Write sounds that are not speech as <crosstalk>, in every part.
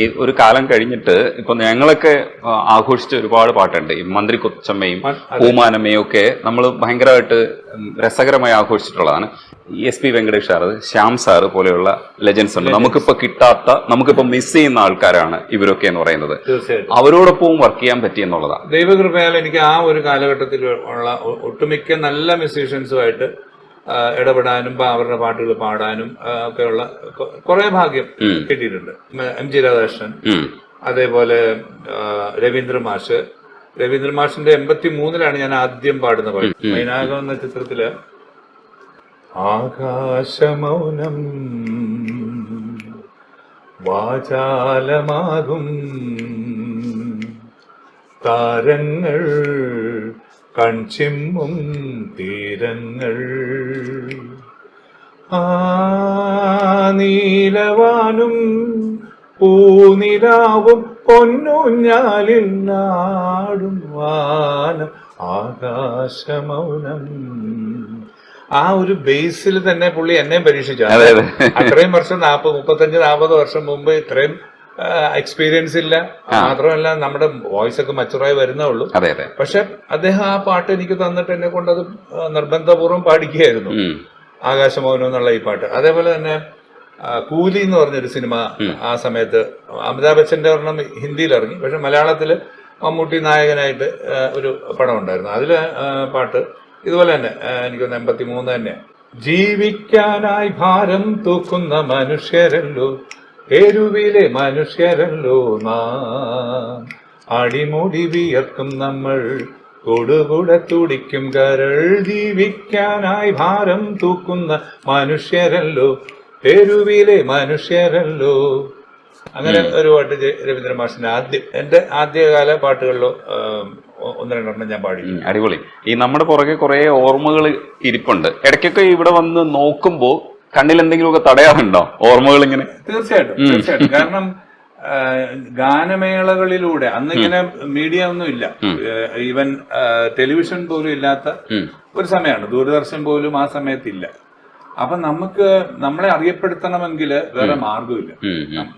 ഈ ഒരു കാലം കഴിഞ്ഞിട്ട് ഇപ്പൊ ഞങ്ങളൊക്കെ ആഘോഷിച്ച ഒരുപാട് പാട്ടുണ്ട്. ഈ മന്ത്രി കൊച്ചമ്മയും പൂമാനമ്മയും ഒക്കെ നമ്മൾ ഭയങ്കരമായിട്ട് രസകരമായി ആഘോഷിച്ചിട്ടുള്ളതാണ്. S P Venkatesh sir Shyam sir പോലെയുള്ള ലെജൻസ് ഉണ്ട്. നമുക്കിപ്പോ കിട്ടാത്ത നമുക്കിപ്പോ മിസ് ചെയ്യുന്ന ആൾക്കാരാണ് ഇവരൊക്കെ എന്ന് പറയുന്നത്. അവരോടൊപ്പവും വർക്ക് ചെയ്യാൻ പറ്റി എന്നുള്ളതാണ് ദൈവകൃപയാൽ എനിക്ക് ആ ഒരു കാലഘട്ടത്തിൽ ഉള്ള ഒട്ടുമിക്ക നല്ല മ്യൂസീഷ്യൻസുമായിട്ട് ഇടപെടാനും അവരുടെ പാട്ടുകൾ പാടാനും ഒക്കെ ഒക്കെയുള്ള കുറെ ഭാഗ്യം കിട്ടിയിട്ടുണ്ട്. എം ജി രാധാകൃഷ്ണൻ അതേപോലെ രവീന്ദ്ര മാഷ്. രവീന്ദ്ര മാഷിന്റെ എൺപത്തി മൂന്നിലാണ് ഞാൻ ആദ്യം പാടുന്ന പാട്ട്. മൈനാകം എന്ന ചിത്രത്തിൽ ആകാശമൗനം വാചാലമാകും താരങ്ങൾ കൺചിമ്മും തീരങ്ങൾ. ആ നീലവാനും പൂനിലാവും പൊന്നുഞ്ഞാലിൽ നാടും വാനം ആകാശമൗനം. ആ ഒരു ബേസിൽ തന്നെ പുള്ളി എന്നെയും പരീക്ഷിച്ചു. അതെ അതെ. അത്രയും വർഷം നാൽപ്പത് മുപ്പത്തഞ്ച് നാൽപ്പത് വർഷം മുമ്പ് ഇത്രയും എക്സ്പീരിയൻസ് ഇല്ല. മാത്രമല്ല നമ്മുടെ വോയിസ് ഒക്കെ മച്ചുറായി വരുന്നേ ഉള്ളു. പക്ഷെ അദ്ദേഹം ആ പാട്ട് എനിക്ക് തന്നിട്ട് എന്നെ കൊണ്ട് അത് നിർബന്ധപൂർവം പാടിക്കുകയായിരുന്നു. ആകാശമൗനം എന്നുള്ള ഈ പാട്ട്. അതേപോലെ തന്നെ കൂലി എന്ന് പറഞ്ഞൊരു സിനിമ ആ സമയത്ത് അമിതാഭ് ബച്ചന്റെ ഒരെണ്ണം ഹിന്ദിയിൽ ഇറങ്ങി പക്ഷെ മലയാളത്തിൽ മമ്മൂട്ടി നായകനായിട്ട് ഒരു പടം ഉണ്ടായിരുന്നു. അതിലെ പാട്ട് ഇതുപോലെ തന്നെ എനിക്ക് എനിക്കൊന്ന് എൺപത്തി മൂന്ന് തന്നെ. ജീവിക്കാനായി ഭാരം തൂക്കുന്ന മനുഷ്യരല്ലോ. തെരുവിലെ മനുഷ്യരല്ലോ നാം. അടിമുടി വിയർക്കും നമ്മൾ കൊടുകുട തുടിക്കും കരൾ ജീവിക്കാനായി ഭാരം തൂക്കുന്ന മനുഷ്യരല്ലോ തെരുവിലെ മനുഷ്യരല്ലോ. അങ്ങനെ ഒരു പാട്ട് രവീന്ദ്ര മാഷിന്റെ ആദ്യം എന്റെ ആദ്യകാല പാട്ടുകളിലോ ഒന്ന് രണ്ടെണ്ണം ഞാൻ പാടി അടിപൊളി. ഈ നമ്മുടെ പുറകെ കുറെ ഓർമ്മകൾ ഇരിപ്പുണ്ട്. ഇടയ്ക്കൊക്കെ ഇവിടെ വന്ന് നോക്കുമ്പോ കണ്ണിൽ എന്തെങ്കിലുമൊക്കെ തടയാറുണ്ടോ? ഓർമ്മകൾ ഇങ്ങനെ തീർച്ചയായിട്ടും തീർച്ചയായിട്ടും. കാരണം ഗാനമേളകളിലൂടെ അന്ന് ഇങ്ങനെ മീഡിയ ഒന്നും ഇല്ല ഈവൻ ടെലിവിഷൻ പോലും ഇല്ലാത്ത ഒരു സമയമാണ്. ദൂരദർശൻ പോലും ആ സമയത്തില്ല. അപ്പൊ നമുക്ക് നമ്മളെ അറിയപ്പെടുത്തണമെങ്കിൽ വേറെ മാർഗമില്ല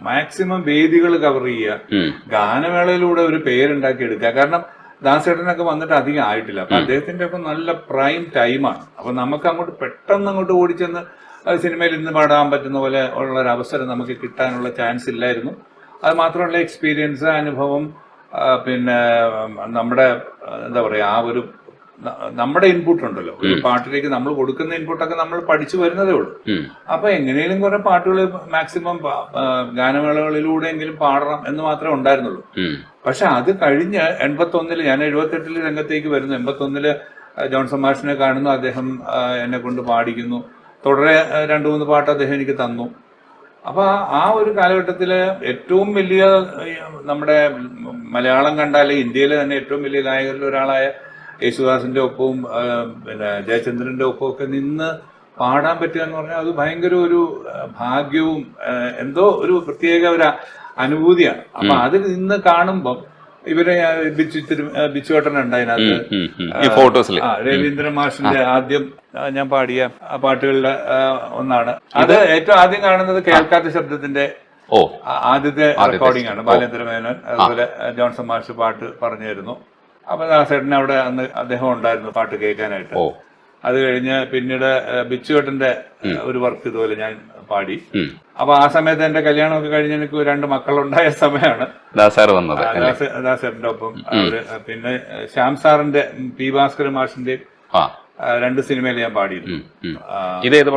മാക്സിമം വേദികൾ കവർ ചെയ്യുക ഗാനമേളയിലൂടെ ഒരു പേരുണ്ടാക്കി എടുക്കുക. കാരണം ദാസേട്ടനൊക്കെ വന്നിട്ട് അധികം ആയിട്ടില്ല. അപ്പൊ അദ്ദേഹത്തിന്റെ ഒക്കെ നല്ല പ്രൈം ടൈമാണ്. അപ്പൊ നമുക്ക് അങ്ങോട്ട് പെട്ടെന്ന് അങ്ങോട്ട് ഓടിച്ചെന്ന് ആ സിനിമയിൽ ഇന്ന് പാടാൻ പറ്റുന്ന പോലെ ഉള്ള ഒരു അവസരം നമുക്ക് കിട്ടാനുള്ള ചാൻസ് ഇല്ലായിരുന്നു. അത് മാത്രമല്ല എക്സ്പീരിയൻസ് അനുഭവം പിന്നെ നമ്മുടെ എന്താ പറയുക ആ ഒരു നമ്മുടെ ഇൻപുട്ട് ഉണ്ടല്ലോ. ഒരു പാട്ടിലേക്ക് നമ്മൾ കൊടുക്കുന്ന ഇൻപുട്ടൊക്കെ നമ്മൾ പഠിച്ചു വരുന്നതേ ഉള്ളൂ. അപ്പൊ എങ്ങനെയും കുറെ പാട്ടുകൾ മാക്സിമം ഗാനമേളകളിലൂടെയെങ്കിലും പാടണം എന്ന് മാത്രമേ ഉണ്ടായിരുന്നുള്ളൂ. പക്ഷെ അത് കഴിഞ്ഞ് എൺപത്തി ഒന്നിൽ ഞാൻ എഴുപത്തെട്ടിൽ രംഗത്തേക്ക് വരുന്നു. എൺപത്തി ഒന്നിൽ ജോൺസൺ മാഷിനെ കാണുന്നു. അദ്ദേഹം എന്നെ കൊണ്ട് പാടിക്കുന്നു. തുടരെ രണ്ട് മൂന്ന് പാട്ട് അദ്ദേഹം എനിക്ക് തന്നു. അപ്പോൾ ആ- ഒരു കാലഘട്ടത്തിൽ ഏറ്റവും വലിയ നമ്മുടെ മലയാളം കണ്ടാൽ ഇന്ത്യയിലെ തന്നെ ഏറ്റവും വലിയ നായകരിൽ ഒരാളായ യേശുദാസിന്റെ ഒപ്പവും പിന്നെ ജയചന്ദ്രന്റെ ഒപ്പവും ഒക്കെ നിന്ന് പാടാൻ പറ്റുക എന്ന് പറഞ്ഞാൽ അത് ഭയങ്കര ഒരു ഭാഗ്യവും എന്തോ ഒരു പ്രത്യേക ഒരു അനുഭൂതിയാണ്. അപ്പൊ അതിൽ നിന്ന് കാണുമ്പം ഇവരെ ബിച്ചു ബിച്ചുവേട്ടൻ ഉണ്ട് അതിനകത്ത് ഫോട്ടോസിൽ മാഷിന്റെ ആദ്യം ഞാൻ പാടിയ പാട്ടുകളുടെ ഒന്നാണ്. അത് ഏറ്റവും ആദ്യം കാണുന്നത് കേൾക്കാത്ത ശബ്ദത്തിന്റെ ആദ്യത്തെ റെക്കോർഡിംഗ് ആണ്. ബാലേന്ദ്ര മേനോൻ അതുപോലെ ജോൺസൺ മാഷ് പാട്ട് പറഞ്ഞിരുന്നു. അപ്പൊ ദാസേട്ടൻ അവിടെ അന്ന് അദ്ദേഹം ഉണ്ടായിരുന്നു പാട്ട് കേൾക്കാനായിട്ട്. അത് കഴിഞ്ഞ് പിന്നീട് ബിച്ചുവേട്ടന്റെ ഒരു വർക്ക് ഇതുപോലെ ഞാൻ പാടി. അപ്പൊ ആ സമയത്ത് എന്റെ കല്യാണമൊക്കെ കഴിഞ്ഞ് എനിക്ക് രണ്ട് മക്കളുണ്ടായ സമയമാണ്. ദാസാർ വന്നത്. ദാസാറിന്റെ ഒപ്പം. പിന്നെ ശ്യാം സാറിന്റെ പി ഭാസ്കര മാഷിന്റെ രണ്ട് സിനിമയിൽ ഞാൻ പാടിയിരുന്നു. ഇത് ഏത്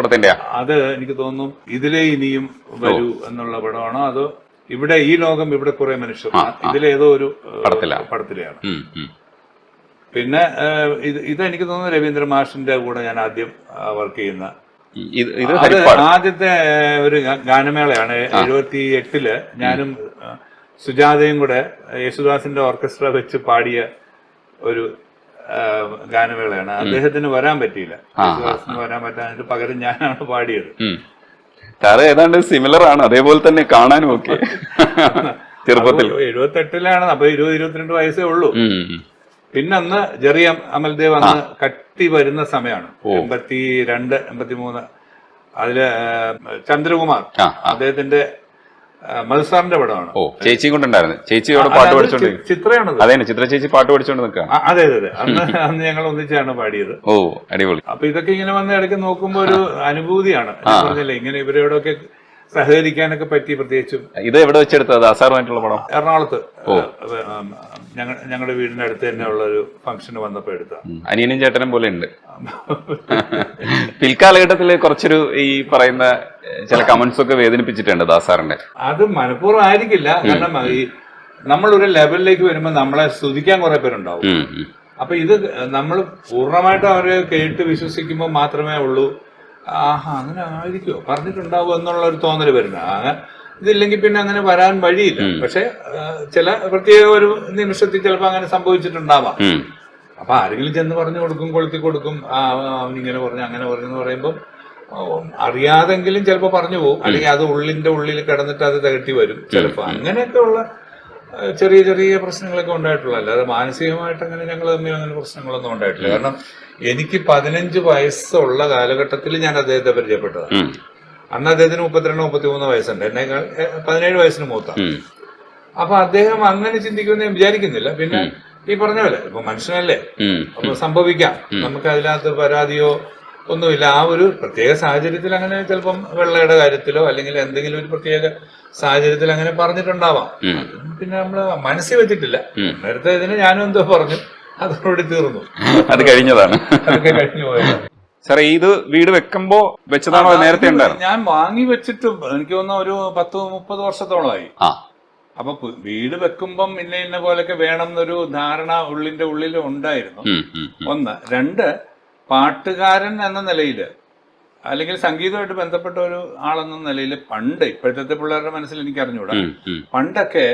അത് എനിക്ക് തോന്നുന്നു ഇതിലെ ഇനിയും വരൂ എന്നുള്ള പടമാണോ? അതോ ഇവിടെ ഈ ലോകം ഇവിടെ കുറെ മനുഷ്യർ ഇതിലേതോ ഒരു പടത്തിലെയാണ്. പിന്നെ ഇത് ഇതെനിക്ക് തോന്നുന്നു രവീന്ദ്ര മാഷിന്റെ കൂടെ ഞാൻ ആദ്യം വർക്ക് ചെയ്യുന്ന ഇത് ആദ്യത്തെ ഒരു ഗാനമേളയാണ് എഴുപത്തി എട്ടിൽ ഞാനും സുജാതയും കൂടെ യേശുദാസിന്റെ ഓർക്കസ്ട്ര വെച്ച് പാടിയ ഒരു ഗാനമേളയാണ്. അദ്ദേഹത്തിന് വരാൻ പറ്റിയില്ല. യേശുദാസിന് വരാൻ പറ്റാൻ പകരം ഞാനാണ് പാടിയത്. സാറ് ഏതാണ്ട് സിമിലർ ആണ്. അതേപോലെ തന്നെ കാണാനും ഒക്കെ. ചെറുപ്പത്തിൽ. എഴുപത്തെട്ടിലാണ്. അപ്പൊ ഇരുപത് ഇരുപത്തിരണ്ട് വയസ്സേ ഉള്ളൂ. പിന്നെ അന്ന് ജെറിയ അമൽദേവ് അന്ന് കട്ടി വരുന്ന സമയമാണ് എൺപത്തി രണ്ട് എൺപത്തി മൂന്ന് അതിൽ ചന്ദ്രകുമാർ അദ്ദേഹത്തിന്റെ മത്സാറിന്റെ പടമാണ്. ഓ ചേച്ചി കൊണ്ടുണ്ടായിരുന്നു ചേച്ചിയോട് പാട്ട് പഠിച്ചോണ്ട് ചിത്രയാണത്. അതെ ചിത്ര ചേച്ചി പാട്ട് പഠിച്ചോണ്ട് നിൽക്കുക അതെ അതെ അതെ. അന്ന് അന്ന് ഞങ്ങൾ ഒന്നിച്ചാണ് പാടിയത്. ഓ അടിപൊളി. അപ്പൊ ഇതൊക്കെ ഇങ്ങനെ വന്ന് ഇടയ്ക്ക് നോക്കുമ്പോ ഒരു അനുഭൂതിയാണ്. പറഞ്ഞില്ലേ ഇങ്ങനെ ഇവരോടൊക്കെ സഹകരിക്കാനൊക്കെ പറ്റി പ്രത്യേകിച്ചും. ഇത് എവിടെ വെച്ചെടുത്തത്? അസാറുമായിട്ടുള്ള പടം? എറണാകുളത്ത്. ഞങ്ങൾ ഞങ്ങളുടെ വീടിന്റെ അടുത്ത് തന്നെ ഉള്ള ഒരു ഫംഗ്ഷന് വന്നപ്പോ എടുത്ത. അനിയനും ചേട്ടനും പോലെ ഉണ്ട്. <laughs> പിൽക്കാലഘട്ടത്തിൽ കുറച്ചൊരു ഈ പറയുന്ന ചില കമന്റ്സ് ഒക്കെ വേദനിപ്പിച്ചിട്ടുണ്ട് ദാസാറിന്റെ അത് മനഃപൂർവം ആയിരിക്കില്ല കാരണം ഈ നമ്മളൊരു ലെവലിലേക്ക് വരുമ്പോൾ നമ്മളെ സ്തുതിക്കാൻ കുറെ പേരുണ്ടാവും. അപ്പൊ ഇത് നമ്മൾ പൂർണമായിട്ട് അവരെ കേട്ട് വിശ്വസിക്കുമ്പോൾ മാത്രമേ ഉള്ളൂ. ആഹാ അങ്ങനെ ആയിരിക്കുമോ പറഞ്ഞിട്ടുണ്ടാവും എന്നുള്ള ഒരു തോന്നൽ വരുന്നത് അങ്ങനെ ഇതില്ലെങ്കിൽ പിന്നെ അങ്ങനെ വരാൻ വഴിയില്ല. പക്ഷെ ചില പ്രത്യേക ഒരു നിമിഷത്തിൽ ചിലപ്പോൾ അങ്ങനെ സംഭവിച്ചിട്ടുണ്ടാവാം. അപ്പൊ ആരെങ്കിലും ചെന്ന് പറഞ്ഞു കൊടുക്കും കൊളുത്തി കൊടുക്കും ഇങ്ങനെ പറഞ്ഞു അങ്ങനെ പറഞ്ഞു എന്ന് പറയുമ്പോൾ അറിയാതെങ്കിലും ചിലപ്പോൾ പറഞ്ഞു പോകും അല്ലെങ്കിൽ അത് ഉള്ളിന്റെ ഉള്ളിൽ കിടന്നിട്ട് അത് തകട്ടി വരും. ചിലപ്പോൾ അങ്ങനെയൊക്കെ ഉള്ള ചെറിയ ചെറിയ പ്രശ്നങ്ങളൊക്കെ ഉണ്ടായിട്ടുള്ള. അല്ലാതെ മാനസികമായിട്ട് അങ്ങനെ ഞങ്ങൾ തമ്മിൽ അങ്ങനെ പ്രശ്നങ്ങളൊന്നും ഉണ്ടായിട്ടില്ല. കാരണം എനിക്ക് പതിനഞ്ച് വയസ്സുള്ള കാലഘട്ടത്തിൽ ഞാൻ അദ്ദേഹത്തെ പരിചയപ്പെട്ടതാണ്. അന്ന് അദ്ദേഹത്തിന് മുപ്പത്തിരണ്ട് മുപ്പത്തിമൂന്ന് വയസ്സുണ്ട്. എന്നേക്കാൾ ഏ, പതിനേഴ് വയസ്സിന് മൂത്ത. അപ്പൊ അദ്ദേഹം അങ്ങനെ ചിന്തിക്കുമെന്ന് ഞാൻ വിചാരിക്കുന്നില്ല. പിന്നെ ഈ പറഞ്ഞ പോലെ ഇപ്പൊ മനുഷ്യനല്ലേ. അപ്പൊ സംഭവിക്കാം. നമുക്ക് അതിനകത്ത് പരാതിയോ ഒന്നുമില്ല. ആ ഒരു പ്രത്യേക സാഹചര്യത്തിൽ അങ്ങനെ ചിലപ്പം വെള്ളയുടെ കാര്യത്തിലോ അല്ലെങ്കിൽ എന്തെങ്കിലും ഒരു പ്രത്യേക സാഹചര്യത്തിൽ അങ്ങനെ പറഞ്ഞിട്ടുണ്ടാവാം. പിന്നെ നമ്മൾ മനസ്സിൽ വെച്ചിട്ടില്ല. നേരത്തെ ഇതിന് ഞാനും എന്തോ പറഞ്ഞു അതോടുകൂടി തീർന്നു. അത് കഴിഞ്ഞതാണ്. അതൊക്കെ കഴിഞ്ഞു പോയത് സാറേ ഇത് വീട് വെക്കുമ്പോ വെച്ചതാണോ നേരത്തെ ഉണ്ടായിരുന്നു? ഞാൻ വാങ്ങി വെച്ചിട്ടും എനിക്ക് തോന്നുന്നു ഒരു പത്ത് മുപ്പത് വർഷത്തോളമായി. അപ്പൊ വീട് വെക്കുമ്പം ഇന്ന ഇന്ന പോലൊക്കെ വേണം എന്നൊരു ധാരണ ഉള്ളിന്റെ ഉള്ളിൽ ഉണ്ടായിരുന്നു. ഒന്ന്. രണ്ട് പാട്ടുകാരൻ എന്ന നിലയിൽ അല്ലെങ്കിൽ സംഗീതമായിട്ട് ബന്ധപ്പെട്ട ഒരു ആളെന്ന നിലയിൽ പണ്ട് ഇപ്പോഴത്തെ പിള്ളേരുടെ മനസ്സിൽ എനിക്ക് ഉം. പണ്ടൊക്കെ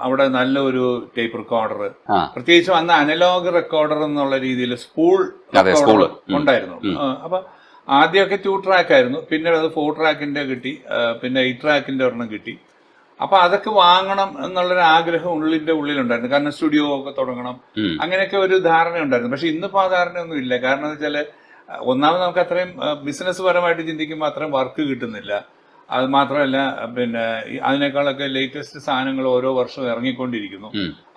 അവിടെ നല്ലൊരു ടേപ്പ് റെക്കോർഡർ പ്രത്യേകിച്ച് അന്ന് അനലോഗ് റെക്കോർഡർ എന്നുള്ള രീതിയിൽ സ്കൂൾ ഉണ്ടായിരുന്നു. അപ്പൊ ആദ്യമൊക്കെ ടു ട്രാക്ക് ആയിരുന്നു. പിന്നെ അത് ഫോർ ട്രാക്കിന്റെ കിട്ടി. പിന്നെ എയ്റ്റ് ട്രാക്കിന്റെ ഒരെണ്ണം കിട്ടി. അപ്പൊ അതൊക്കെ വാങ്ങണം എന്നുള്ളൊരു ആഗ്രഹം ഉള്ളിന്റെ ഉള്ളിലുണ്ടായിരുന്നു. കാരണം സ്റ്റുഡിയോ ഒക്കെ തുടങ്ങണം. അങ്ങനെയൊക്കെ ഒരു ധാരണ ഉണ്ടായിരുന്നു പക്ഷെ ഇന്നിപ്പോ ആ ധാരണയൊന്നും ഇല്ല. കാരണം എന്താ വെച്ചാൽ ഒന്നാമത് നമുക്ക് അത്രയും ബിസിനസ് പരമായിട്ട് ചിന്തിക്കുമ്പോൾ അത്രയും വർക്ക് കിട്ടുന്നില്ല. അത് മാത്രമല്ല പിന്നെ അതിനേക്കാളൊക്കെ ലേറ്റസ്റ്റ് സാധനങ്ങൾ ഓരോ വർഷവും ഇറങ്ങിക്കൊണ്ടിരിക്കുന്നു.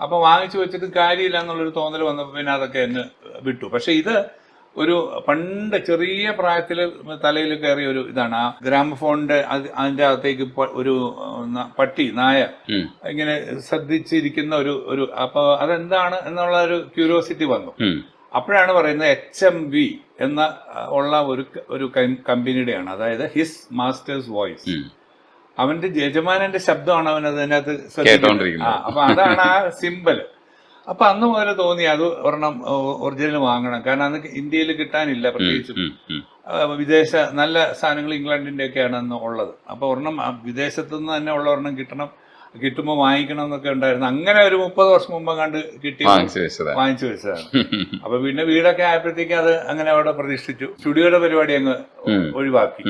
അപ്പൊ വാങ്ങിച്ചു വെച്ചിട്ട് കാര്യമില്ല എന്നുള്ളൊരു തോന്നൽ വന്നപ്പോൾ പിന്നെ അതൊക്കെ എന്നെ വിട്ടു. പക്ഷെ ഇത് ഒരു പണ്ട് ചെറിയ പ്രായത്തിൽ തലയിൽ കയറിയ ഒരു ഇതാണ്. ആ ഗ്രാമഫോണിന്റെ അത് അതിന്റെ അകത്തേക്ക് ഒരു പട്ടി നായ ഇങ്ങനെ ശ്രദ്ധിച്ചിരിക്കുന്ന ഒരു ഒരു അപ്പൊ അതെന്താണ് എന്നുള്ള ഒരു ക്യൂരിയോസിറ്റി വന്നു. അപ്പോഴാണ് പറയുന്നത് എച്ച് എം വി എന്ന ഉള്ള ഒരു ഒരു കമ്പനിയുടെയാണ്. അതായത് ഹിസ് മാസ്റ്റേഴ്സ് വോയിസ് അവന്റെ യജമാനന്റെ ശബ്ദമാണ് അവൻ അതിനകത്ത് ശ്രദ്ധിക്കുന്നത്. അപ്പൊ അതാണ് ആ സിമ്പൽ അപ്പൊ അന്ന് മുതൽ തോന്നി അത് ഒരെണ്ണം ഒറിജിനൽ വാങ്ങണം. കാരണം അന്ന് ഇന്ത്യയിൽ കിട്ടാനില്ല പ്രത്യേകിച്ചും. വിദേശ നല്ല സാധനങ്ങൾ ഇംഗ്ലണ്ടിന്റെ ഒക്കെയാണ് അന്ന് ഉള്ളത്. അപ്പൊ ഒരെണ്ണം വിദേശത്തു നിന്ന് തന്നെ ഉള്ള ഒരെണ്ണം കിട്ടണം കിട്ടുമ്പോൾ വാങ്ങിക്കണം എന്നൊക്കെ ഉണ്ടായിരുന്നു. അങ്ങനെ ഒരു മുപ്പത് വർഷം മുമ്പ് കണ്ട് കിട്ടി. വാങ്ങിച്ചു വെച്ചതാണ്. അപ്പൊ പിന്നെ വീടൊക്കെ ആയപ്പോഴത്തേക്ക് അത് അങ്ങനെ അവിടെ പ്രതീക്ഷിച്ചു സ്റ്റുഡിയോയുടെ പരിപാടി അങ്ങ് ഒഴിവാക്കി.